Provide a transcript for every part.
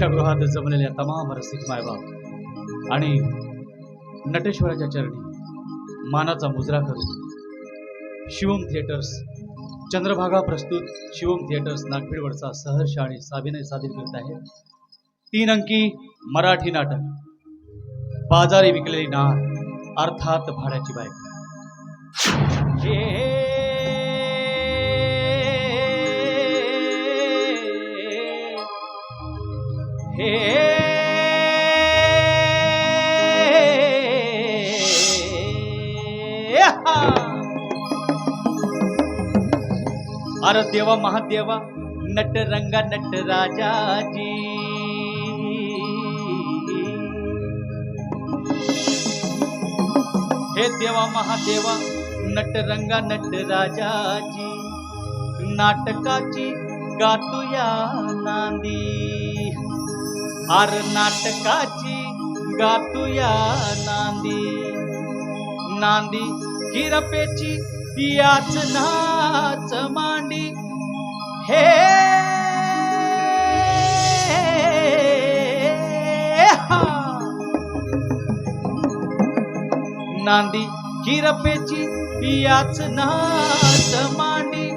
दीक्षागृहात जमलेल्या तमाम रसिक मायबाप आणि नटेश्वराच्या चरणी मानाचा मुजरा करून शिवम थिएटर्स चंद्रभागा प्रस्तुत शिवम थिएटर्स नागपीडवरचा सहर्ष आणि साभिनय सादर करत आहे. तीन अंकी मराठी नाटक. बाजारी विकलेली नार अर्थात भाड्याची बायको. अरे देवा महादेवा नट रंगा नट राजाजी हे देवा महादेवा नट रंगा नट राजाजी नाटकाची गातुया नांदी. आर नाटकाची गातुया नांदी. नांदी किरपेची याच नाच मांडी. हे नांदी किरपेची याच नाच मांडी.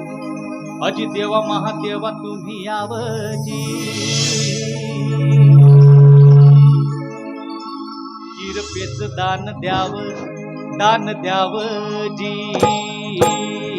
अजी देवा महादेवा तुम्ही यावजी कृपेच दान द्याव दान द्याव जी.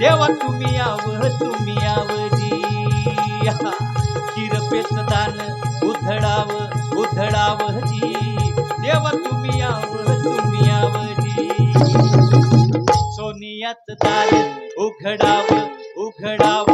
देवा तुम्ही याव तुम्ही याव किरपेच दान उधडाव देवा तुम्ही याव तुम्ही याव सोनियात दार उघडाव उघडाव.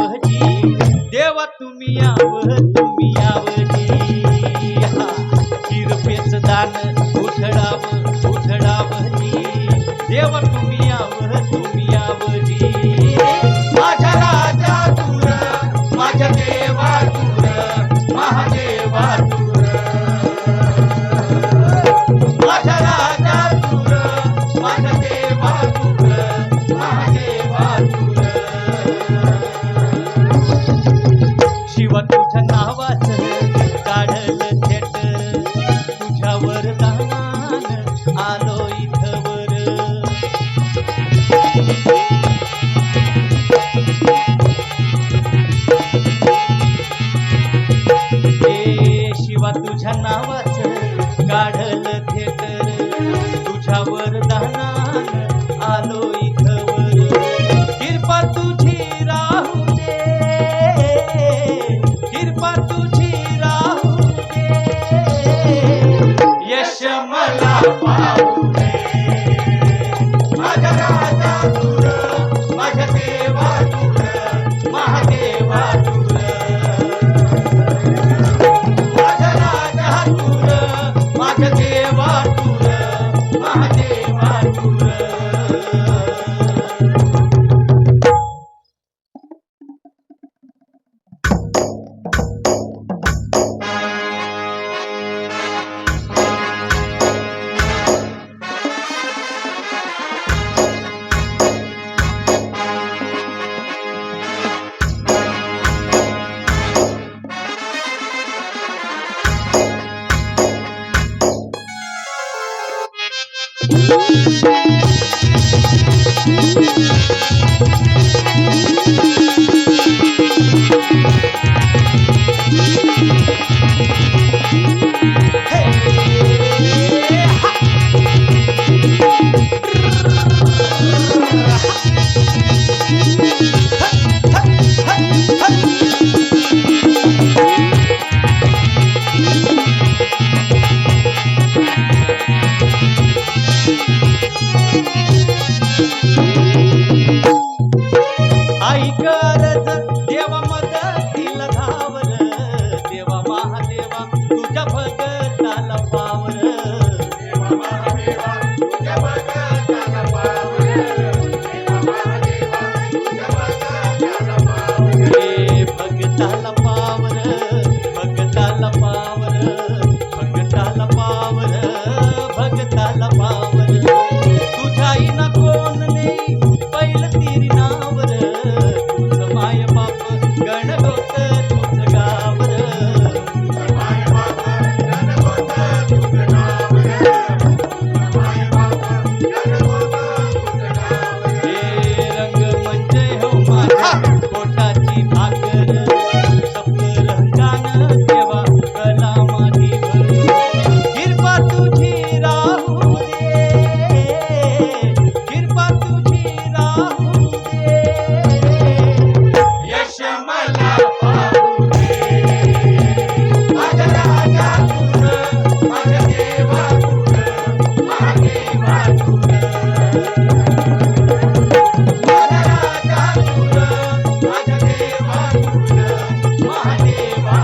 तुझ्या नावाच काढल थेटर तुझ्या दानान आलो इथवर. कृपा तुझी राहू दे. कृपा तुझी राहू दे. यश मला पाहू दे.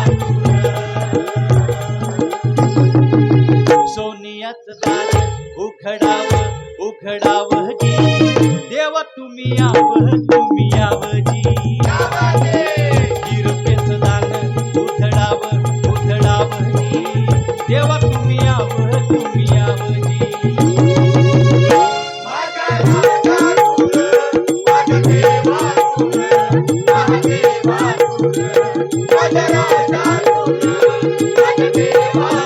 महादेवा तुझ सोनियाच दार उखडाव उखडाव Thank you.